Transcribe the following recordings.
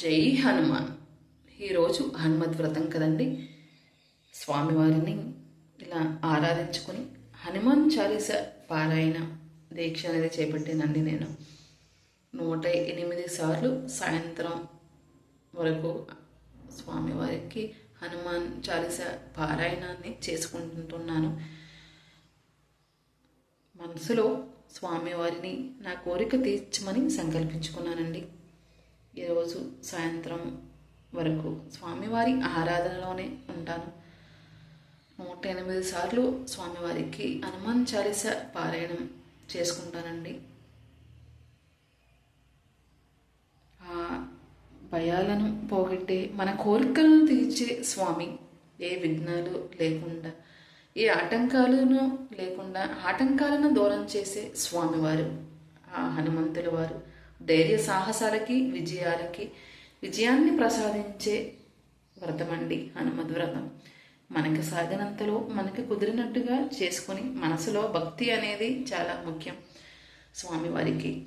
జై హనుమాన్. ఈరోజు హనుమత్ వ్రతం కదండి. స్వామివారిని ఇలా ఆరాధించుకొని హనుమాన్ చాలీస పారాయణ దీక్ష అనేది చేపట్టానండి నేను. నూట ఎనిమిది సార్లు సాయంత్రం వరకు స్వామివారికి హనుమాన్ చాలీస పారాయణాన్ని చేసుకుంటున్నాను మనసులో స్వామివారిని నా కోరిక తీర్చమని సంకల్పించుకున్నానండి. ఈరోజు సాయంత్రం వరకు స్వామివారి ఆరాధనలోనే ఉంటాను. నూట ఎనిమిది సార్లు స్వామివారికి హనుమాన్ చాలీస పారాయణం చేసుకుంటానండి. ఆ భయాలను పోగొట్టే మన కోరికలను తీర్చే స్వామి ఏ విఘ్నాలు లేకుండా ఏ ఆటంకాలను లేకుండా ఆటంకాలను దూరం చేసే స్వామివారు ఆ హనుమంతుల వారు. ధైర్య సాహసాలకి విజయాలకి విజయాన్ని ప్రసాదించే వ్రతం అండి హనుమద్ వ్రతం. మనకి సాగినంతలో మనకి కుదిరినట్టుగా చేసుకుని మనసులో భక్తి అనేది చాలా ముఖ్యం స్వామివారికి.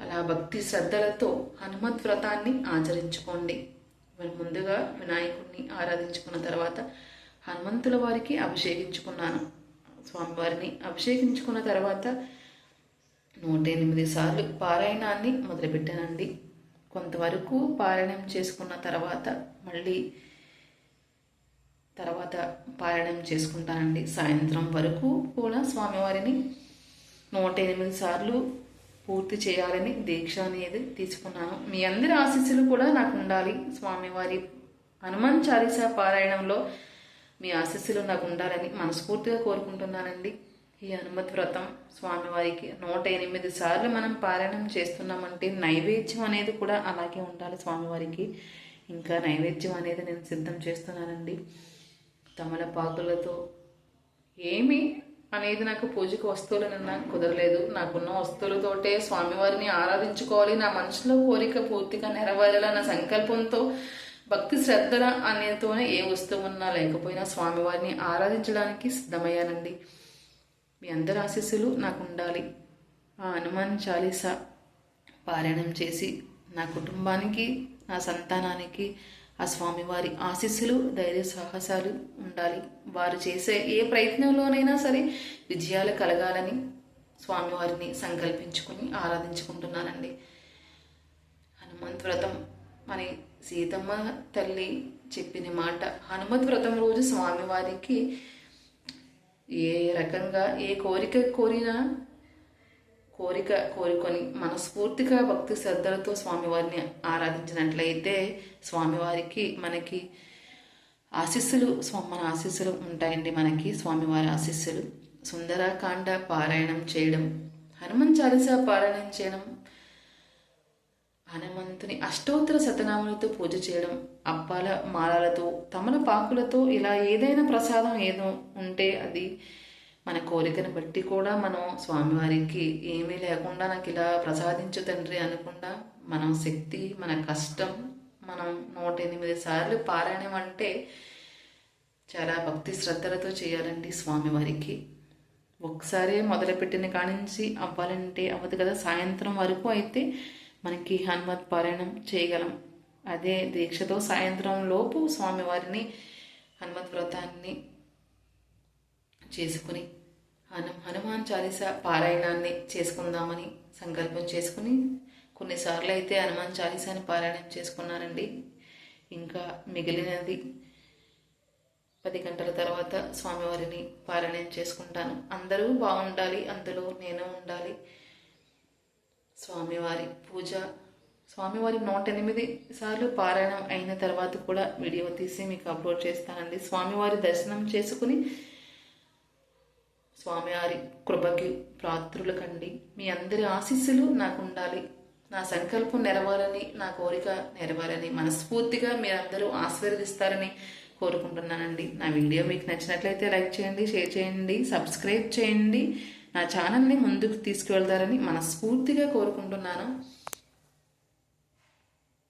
అలా భక్తి శ్రద్ధలతో హనుమత్ వ్రతాన్ని ఆచరించుకోండి. ముందుగా వినాయకుడిని ఆరాధించుకున్న తర్వాత హనుమంతుల వారికి అభిషేకించుకున్నాను. స్వామివారిని అభిషేకించుకున్న తర్వాత నూట ఎనిమిది సార్లు పారాయణాన్ని మొదలుపెట్టానండి. కొంతవరకు పారాయణం చేసుకున్న తర్వాత మళ్ళీ తర్వాత పారాయణం చేసుకుంటానండి. సాయంత్రం వరకు కూడా స్వామివారిని నూట ఎనిమిది సార్లు పూర్తి చేయాలని దీక్ష అనేది తీసుకున్నాను. మీ అందరి ఆశీస్సులు కూడా నాకు ఉండాలి. స్వామివారి హనుమాన్ చాలీసా పారాయణంలో మీ ఆశీస్సులు నాకు ఉండాలని మనస్ఫూర్తిగా కోరుకుంటున్నానండి. ఈ హనుమత్ వ్రతం స్వామివారికి నూట ఎనిమిది సార్లు మనం పారాయణం చేస్తున్నామంటే నైవేద్యం అనేది కూడా అలాగే ఉండాలి స్వామివారికి. ఇంకా నైవేద్యం అనేది నేను సిద్ధం చేస్తున్నానండి. తమలపాకులతో ఏమి అనేది నాకు పూజకు వస్తువులు నాకు కుదరలేదు. నాకున్న వస్తువులతోటే స్వామివారిని ఆరాధించుకోవాలి. నా మనసులో కోరిక పూర్తిగా నెరవేరాలన్న సంకల్పంతో భక్తి శ్రద్ధల అనేతోనే ఏ వస్తువు ఉన్నా లేకపోయినా స్వామివారిని ఆరాధించడానికి సిద్ధమయ్యానండి. మీ అందరి ఆశీస్సులు నాకు ఉండాలి ఆ హనుమాన్ చాలీసా పారాయణం చేసి నా కుటుంబానికి నా సంతానానికి ఆ స్వామివారి ఆశీస్సులు ధైర్య సాహసాలు ఉండాలి. వారు చేసే ఏ ప్రయత్నంలోనైనా సరే విజయాలు కలగాలని స్వామివారిని సంకల్పించుకుని ఆరాధించుకుంటున్నానండి. హనుమంత్ వ్రతం అని సీతమ్మ తల్లి చెప్పిన మాట హనుమత్ వ్రతం రోజు స్వామివారికి ఏ రకంగా ఏ కోరిక కోరినా కోరిక కోరుకొని మనస్ఫూర్తిగా భక్తి శ్రద్ధలతో స్వామివారిని ఆరాధించినట్లయితే స్వామివారికి మనకి ఆశీస్సులు మన ఆశీస్సులు ఉంటాయండి మనకి స్వామివారి ఆశీస్సులు. సుందరకాండ పారాయణం చేయడం హనుమాన్ చాలీసా పారాయణం చేయడం హనుమంతుని అష్టోత్తర శతనామాలతో పూజ చేయడం అప్పాల మాలలతో తమలపాకులతో ఇలా ఏదైనా ప్రసాదం ఏదో ఉంటే అది మన కోరికను బట్టి కూడా మనం స్వామివారికి ఏమీ లేకుండా నాకు ఇలా ప్రసాదించు తండ్రి అనకుండా మనం శక్తి మన కష్టం మనం నూట ఎనిమిది సార్లు పారాయణం అంటే చాలా భక్తి శ్రద్ధలతో చేయాలండి స్వామివారికి. ఒకసారి మొదలుపెట్టిన కానించి అవ్వాలంటే అవ్వదు కదా సాయంత్రం వరకు అయితే మనకి హనుమత్ పారాయణం చేయగలం. అదే దీక్షతో సాయంత్రం లోపు స్వామివారిని హనుమత్ వ్రతాన్ని చేసుకుని హను హనుమాన్ చాలీసా పారాయణాన్ని చేసుకుందామని సంకల్పం చేసుకుని కొన్నిసార్లు అయితే హనుమాన్ చాలీసాని పారాయణం చేసుకున్నానండి ఇంకా మిగిలినది పది గంటల తర్వాత స్వామివారిని పారాయణం చేసుకుంటాను. అందరూ బాగుండాలి అందులో నేను ఉండాలి. స్వామివారి పూజ. స్వామివారి నూట ఎనిమిది సార్లు పారాయణం అయిన తర్వాత కూడా వీడియో తీసి మీకు అప్లోడ్ చేస్తానండి. స్వామివారి దర్శనం చేసుకుని స్వామివారి కృపకి ప్రాత్రులు కండి. మీ అందరి ఆశీస్సులు నాకు ఉండాలి. నా సంకల్పం నెరవేరని నా కోరిక నెరవేరని మనస్ఫూర్తిగా మీరందరూ ఆశీర్వదిస్తారని కోరుకుంటున్నానండి. నా వీడియో మీకు నచ్చినట్లయితే లైక్ చేయండి షేర్ చేయండి సబ్స్క్రైబ్ చేయండి. నా ఛానల్ని ముందుకు తీసుకువెళ్తారని మనస్ఫూర్తిగా కోరుకుంటున్నాను.